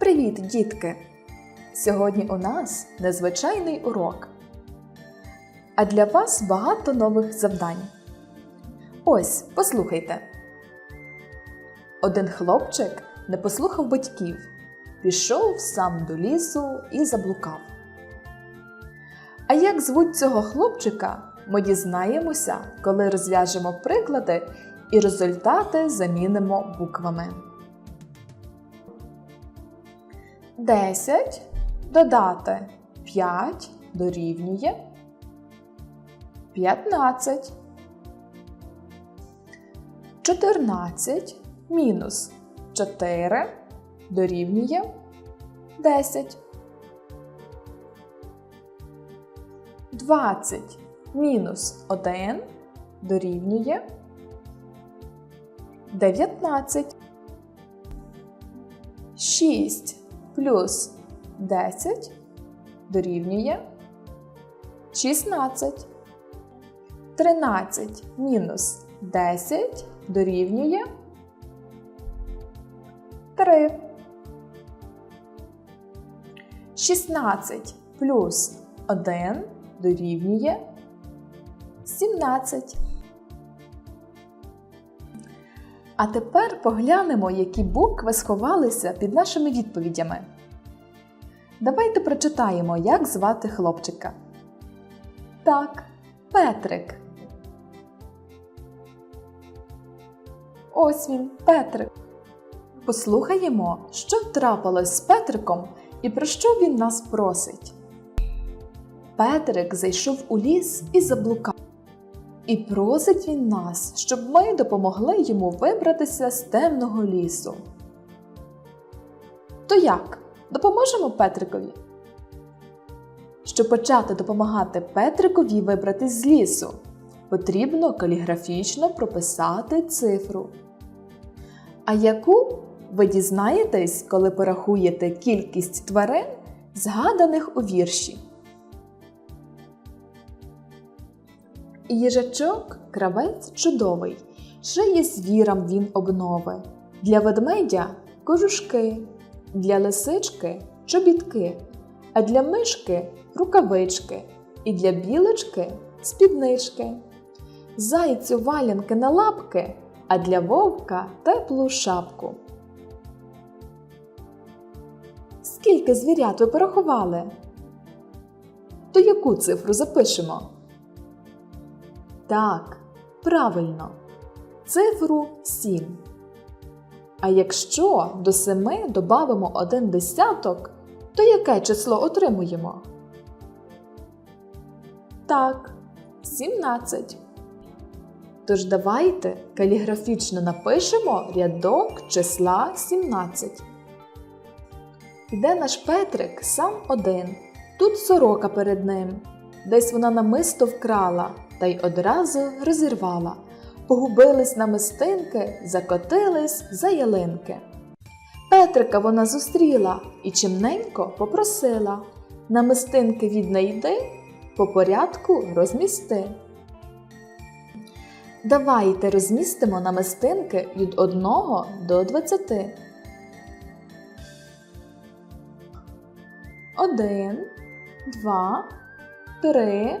Привіт, дітки! Сьогодні у нас незвичайний урок. А для вас багато нових завдань. Ось, послухайте. Один хлопчик не послухав батьків, пішов сам до лісу і заблукав. А як звуть цього хлопчика, ми дізнаємося, коли розв'яжемо приклади і результати замінимо буквами. 10 додати 5 дорівнює 15. 14 мінус 4 дорівнює 10. 20 мінус 1 дорівнює 19. 6 плюс 10 дорівнює 16. 13 мінус 10 дорівнює 3. 16 плюс 1 дорівнює 17. А тепер поглянемо, які букви сховалися під нашими відповідями. Давайте прочитаємо, як звати хлопчика. Так, Петрик. Ось він, Петрик. Послухаємо, що трапилось з Петриком і про що він нас просить. Петрик зайшов у ліс і заблукав. І просить він нас, щоб ми допомогли йому вибратися з темного лісу. То як? Допоможемо Петрикові? Щоб почати допомагати Петрикові вибратись з лісу, потрібно каліграфічно прописати цифру. А яку ви дізнаєтесь, коли порахуєте кількість тварин, згаданих у вірші? Їжачок кравець чудовий, шиє звірам він обнови. Для ведмедя кожушки, для лисички чобітки, а для мишки рукавички, і для білочки спіднички. Зайцю валянки на лапки, а для вовка теплу шапку. Скільки звірят ви порахували? То яку цифру запишемо? Так, правильно, цифру 7. А якщо до 7 додамо один десяток, то яке число отримуємо? Так, 17. Тож давайте каліграфічно напишемо рядок числа 17. Іде наш Петрик сам один. Тут сорока перед ним. Десь вона намисто вкрала та й одразу розірвала. Погубились намистинки, закотились за ялинки. Петрика вона зустріла і чимненько попросила намистинки віднайди, по порядку розмісти. Давайте розмістимо намистинки від 1 до 20. 1, 2, 3,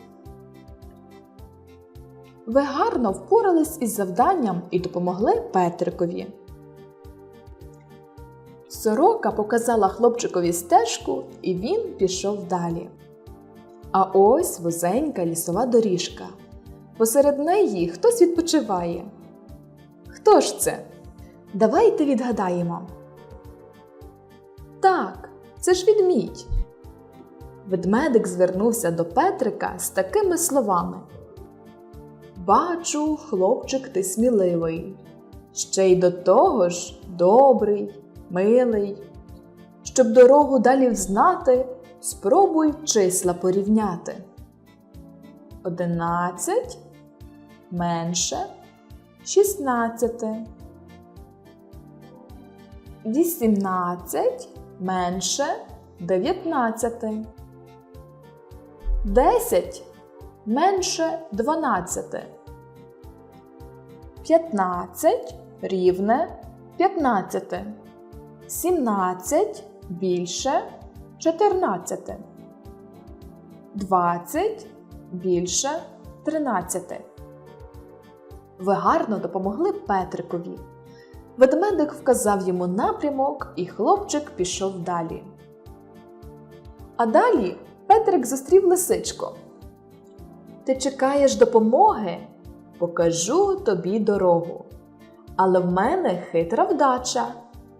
Ви гарно впорались із завданням і допомогли Петрикові. Сорока показала хлопчикові стежку, і він пішов далі. А ось вузенька лісова доріжка. Посеред неї хтось відпочиває. Хто ж це? Давайте відгадаємо. Так, це ж відмідь. Ведмедик звернувся до Петрика з такими словами. Бачу, хлопчик ти сміливий, ще й до того ж добрий, милий. Щоб дорогу далі взнати, спробуй числа порівняти. Одинадцять менше шістнадцяти. Вісімнадцять менше дев'ятнадцяти. Десять менше дванадцяти. П'ятнадцять рівне п'ятнадцяти. Сімнадцять більше чотирнадцяти. Двадцять більше тринадцяти. Ви гарно допомогли Петрикові. Ведмедик вказав йому напрямок, і хлопчик пішов далі. А далі Петрик зустрів лисичку. Ти чекаєш допомоги? Покажу тобі дорогу. Але в мене хитра вдача.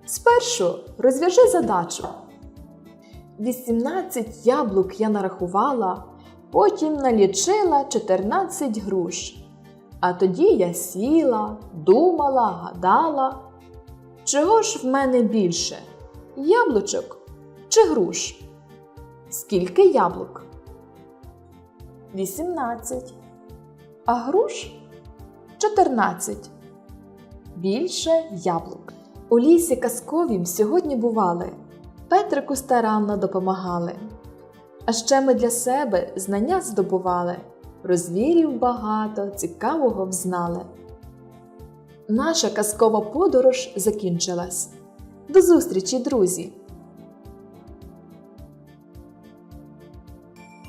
Спершу розв'яжи задачу. 18 яблук я нарахувала, потім налічила 14 груш. А тоді я сіла, думала, гадала. Чого ж в мене більше? Яблучок чи груш? Скільки яблук? 18. А груш 14. Більше яблук. У лісі казковім сьогодні бували. Петрику старанно допомагали. А ще ми для себе знання здобували, про звірів багато цікавого взнали. Наша казкова подорож закінчилась. До зустрічі, друзі!